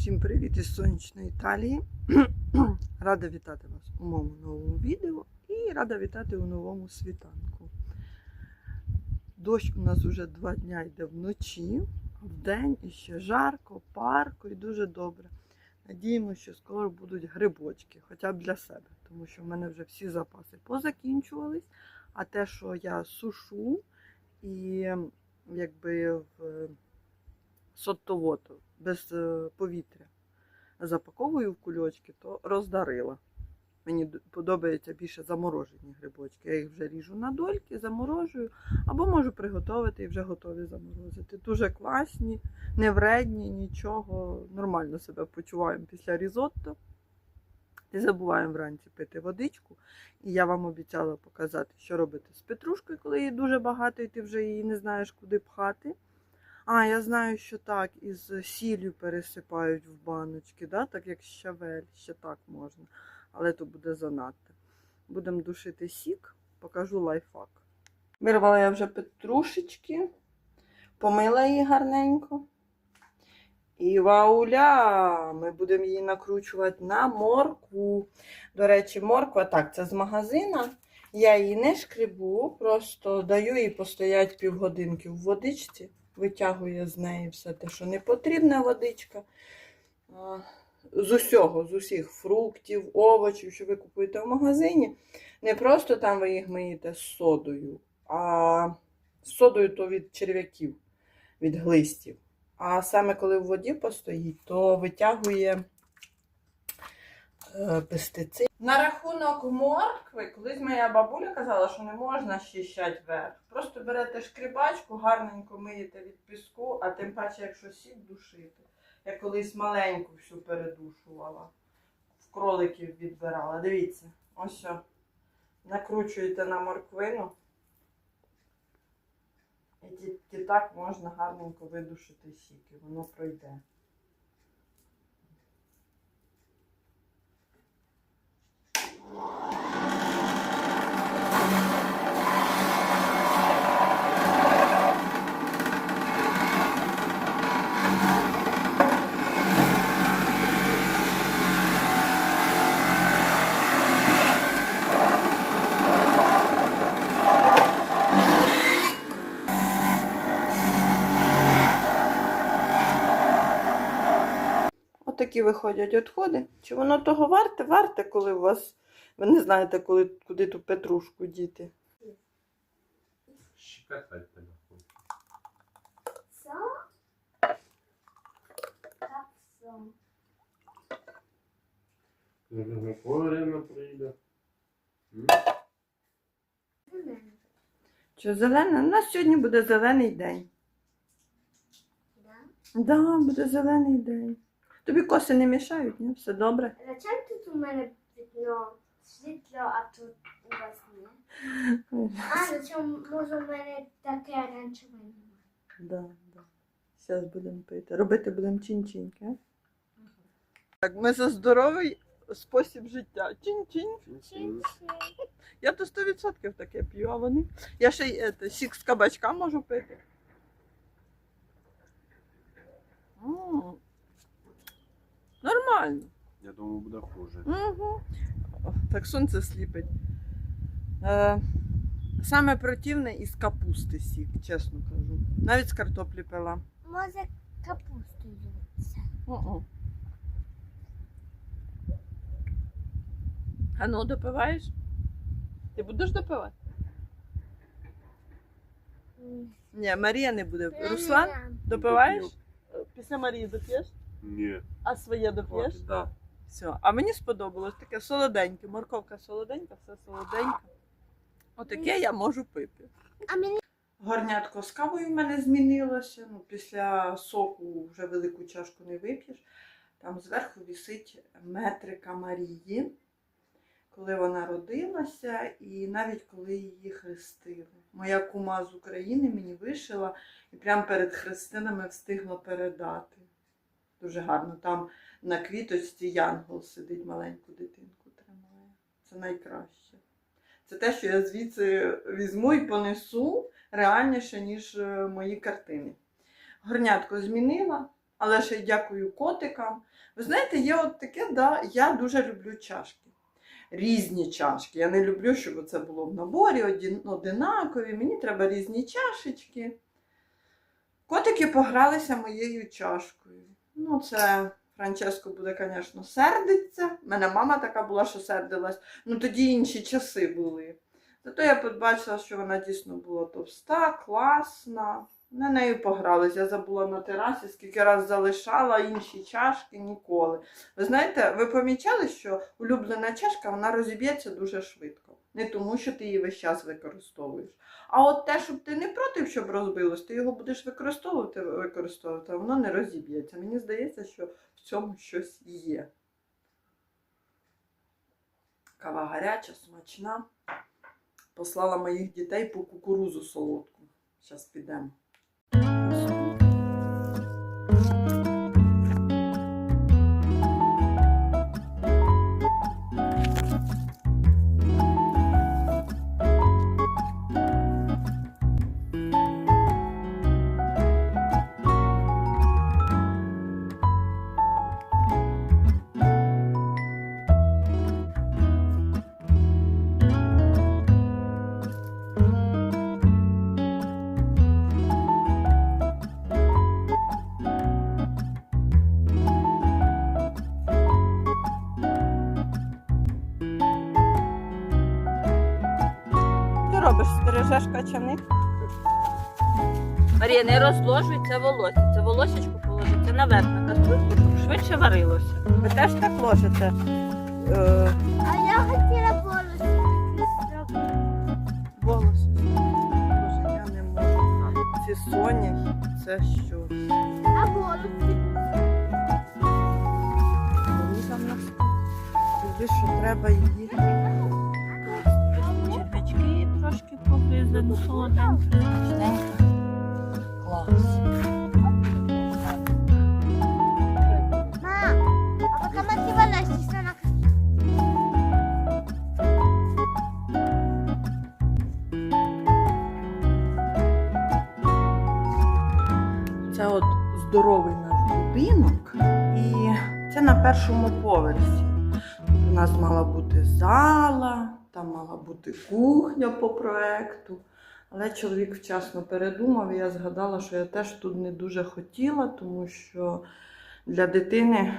Всім привіт із сонячної Італії. Рада вітати вас у моєму новому відео і рада вітати у новому світанку. Дощ у нас вже два дня йде вночі, а вдень іще жарко, парко і дуже добре. Надіємося, що скоро будуть грибочки, хоча б для себе, тому що в мене вже всі запаси позакінчувались, а те, що я сушу і якби в соттовод без е, повітря запаковую в кульочки, то роздарила. Мені подобається більше заморожені грибочки. Я їх вже ріжу на дольки, заморожую, або можу приготувати і вже готові заморозити. Дуже класні, не вредні, нічого. Нормально себе почуваємо після різотто. Не забуваємо вранці пити водичку. І я вам обіцяла показати, що робити з петрушкою, коли її дуже багато, і ти вже її не знаєш, куди пхати. А, я знаю, що так, із сіллю пересипають в баночки, да? так як щавель, ще так можна. Але то буде занадто. Будемо душити сік, покажу лайфхак. Вирвала я вже петрушечки, помила її гарненько. І вауля! Ми будемо її накручувати на моркву. До речі, морква так, це з магазина. Я її не шкребу, просто даю їй постояти півгодинки в водичці витягує з неї все те, що не потрібна водичка. З усього, з усіх фруктів, овочів, що ви купуєте в магазині. Не просто там ви їх миєте з содою, а з содою то від черв'яків, від глистів. А саме коли в воді постоїть, то витягує пестицид. На рахунок моркви, колись моя бабуля казала, що не можна щищати верх. Просто берете шкрібачку, гарненько миєте від піску, а тим паче, якщо сік душити. Я колись маленьку всю передушувала, в кроликів відбирала. Дивіться, ось що. Накручуєте на морквину. І так можна гарненько видушити сік, і воно пройде. Отакі виходять відходи. Чи воно того варте? Варте, коли у вас. Ви не знаєте, коли, куди ту петрушку діти. Нужно время прийде. Що зелене? У нас сьогодні буде зелений день. Да? Да, буде зелений день. Тобі коси не мішають, ні? Все добре. Зачем тут у мене вікно світло, а тут у вас ні? А, зачем може у мене таке раніше немає? Да, да. Зараз будемо пити. Робити будемо чин-чиньки. а? Так, ми за здоровий спосіб життя. Чин-чин. Я то 100% таке п'ю, а вони. Я ще й ете, сік з кабачка можу пити. М. Нормально. Я думаю, буде хуже. Угу. Так сонце сліпить. Е, саме противне із капусти сік, чесно кажу. Навіть з картоплі пила. Може капусту їсти. О-о. А ну, допиваєш? Ти будеш допивати? Ні, Марія не буде. Руслан, допиваєш? Після Марії доп'єш? Ні. А своє доп'єш? Хватить, да. Все. А мені сподобалось таке солоденьке. Морковка солоденька, все солоденьке. Отаке я можу пити. А мені Горнятко з кавою в мене змінилося. Ну, після соку вже велику чашку не вип'єш. Там зверху висить метрика Марії, коли вона родилася, і навіть коли її хрестили. Моя кума з України мені вишила і прямо перед хрестинами встигла передати. Дуже гарно. Там на квіточці янгол сидить, маленьку дитинку тримає. Це найкраще. Це те, що я звідси візьму і понесу реальніше, ніж е, мої картини. Горнятко змінила, але ще й дякую котикам. Ви знаєте, є от таке, да, я дуже люблю чашки. Різні чашки. Я не люблю, щоб це було в наборі один- одинакові. Мені треба різні чашечки. Котики погралися моєю чашкою. Ну, це Франческо буде, звісно, сердиться. Мене мама така була, що сердилась. Ну тоді інші часи були. Зато я побачила, що вона дійсно була товста, класна. На нею погрались. Я забула на терасі, скільки раз залишала інші чашки ніколи. Ви знаєте, ви помічали, що улюблена чашка вона розіб'ється дуже швидко. Не тому, що ти її весь час використовуєш. А от те, щоб ти не проти, щоб розбилось, ти його будеш використовувати, використовувати, а воно не розіб'ється. Мені здається, що в цьому щось є. Кава гаряча, смачна. Послала моїх дітей по кукурузу солодку. Зараз підемо. Стережеш качаник? Марія, не розложуй це волосся. Це волосечко положиться наверх на кастрюльку, щоб швидше варилося. Ви теж так ложите? Е, А я хотіла зробити. волоси. Боже, я не можу. Ці соняхи, це що? А волоси? Кукуруза в нас. Туди, що треба її. Клас. Ма, а пока ти волосся на Це от здоровий наш будинок, і це на першому поверсі. У нас мала бути зала, бути кухня по проекту. Але чоловік вчасно передумав, і я згадала, що я теж тут не дуже хотіла, тому що для дитини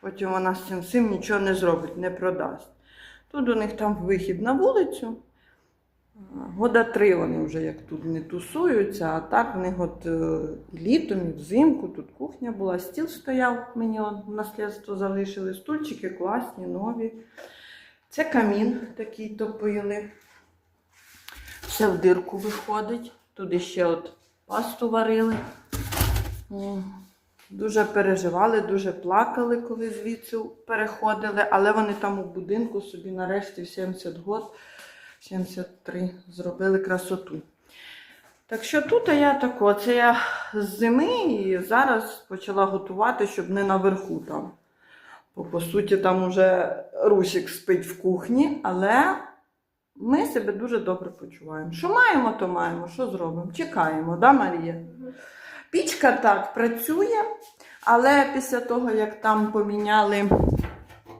потім вона з цим всім нічого не зробить, не продасть. Тут у них там вихід на вулицю. Года три вони вже як тут не тусуються, а так в них от е, літом, взимку тут кухня була, стіл стояв, мені в наслідство залишили, стульчики класні, нові. Це камін такий топили. Все в дирку виходить. Туди ще от пасту варили. Дуже переживали, дуже плакали, коли звідси переходили, але вони там у будинку собі нарешті в 70 років 73 зробили красоту. Так що тут я тако, це я з зими і зараз почала готувати, щоб не наверху там. Бо по суті там уже Русік спить в кухні, але ми себе дуже добре почуваємо. Що маємо, то маємо, що зробимо? Чекаємо, да, Марія? Пічка так працює, але після того, як там поміняли,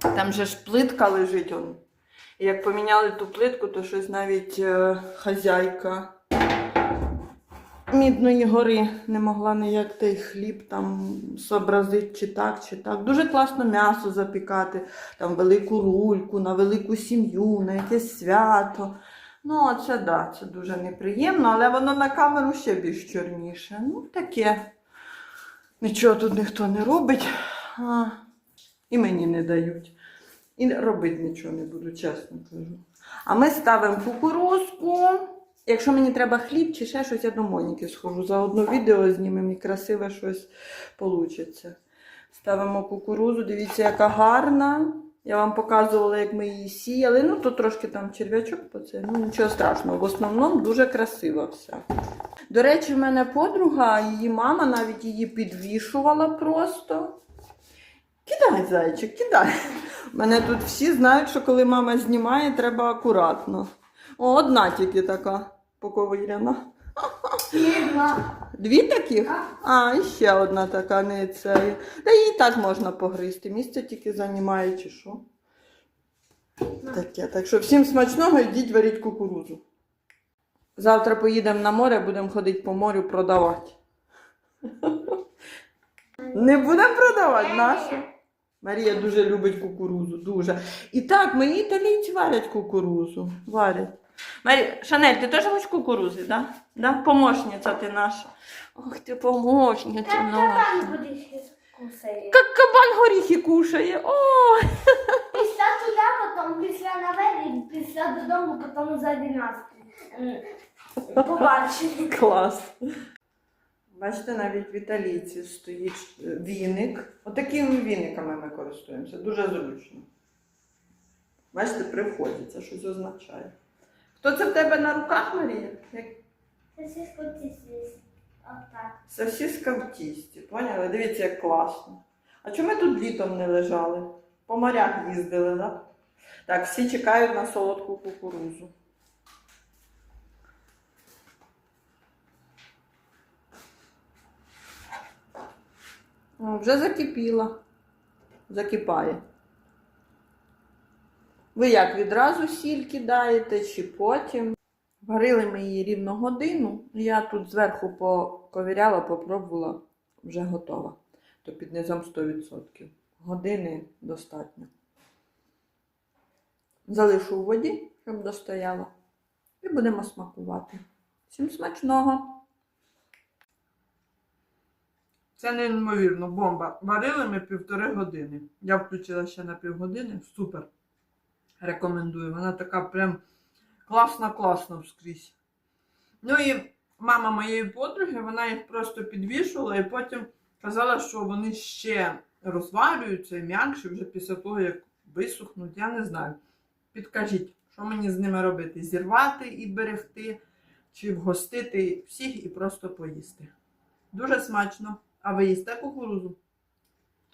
там же ж плитка лежить. Як поміняли ту плитку, то щось навіть е, хазяйка Мідної гори не могла ніяк той хліб там зобразити, чи так, чи так. Дуже класно м'ясо запікати, там велику рульку, на велику сім'ю, на якесь свято. Ну, це да, це дуже неприємно, але воно на камеру ще більш чорніше. Ну, таке. Нічого тут ніхто не робить, а, і мені не дають. І робити нічого не буду, чесно кажу. А ми ставимо кукурузку. Якщо мені треба хліб чи ще щось, я до Моніки схожу. Заодно відео знімемо і красиве щось вийде. Ставимо кукурузу, дивіться, яка гарна. Я вам показувала, як ми її сіяли. Ну, тут трошки там черв'ячок по це. Ну, нічого страшного. В основному дуже красива вся. До речі, в мене подруга, її мама навіть її підвішувала просто. Кидай, зайчик, кидай. У мене тут всі знають, що коли мама знімає, треба акуратно. О, одна тільки така поковиряна. Два. Дві таких? А, і ще одна така не це. Та її так можна погризти. Місце тільки займає чи що. Таке. Так що всім смачного йдіть варіть кукурузу. Завтра поїдемо на море, будемо ходити по морю продавати. Не будемо продавати нашу. Марія дуже любить кукурузу, дуже. І так, мої італійці варять кукурузу. Варять. Марія, Шанель, ти теж хочеш кукурузи, да? Да? Помощниця ти наша. Ох, ти помощниця Так, наша. Як кабан горіхи кушає. О, Після туди, потім після наверх, після додому, потім за 11. Побачимо. клас. Бачите, навіть в італійці стоїть е, віник. Отакими віниками ми користуємося. Дуже зручно. Бачите, при вході це щось означає. Хто це в тебе на руках, Марія? Як все скотиться. Отак. сосиска в тісті. Поняли? Дивіться, як класно. А чому ми тут літом не лежали? По морях їздили, так? Так, всі чекають на солодку кукурузу. Вже закипіла. Закипає. Ви як відразу сіль кидаєте чи потім? Варили ми її рівно годину. Я тут зверху поковіряла, попробувала, вже готова. То під низом 100%. Години достатньо. Залишу у воді, щоб достояла. І будемо смакувати. Всім смачного! Це неймовірно, бомба. Варили ми півтори години. Я включила ще на півгодини. Супер. Рекомендую. Вона така прям класна-класна вскрізь. Ну і мама моєї подруги, вона їх просто підвішувала і потім казала, що вони ще розварюються і м'якші вже після того, як висохнуть. Я не знаю. Підкажіть, що мені з ними робити? Зірвати і берегти, чи вгостити всіх і просто поїсти. Дуже смачно. А ви їсте кукурузу?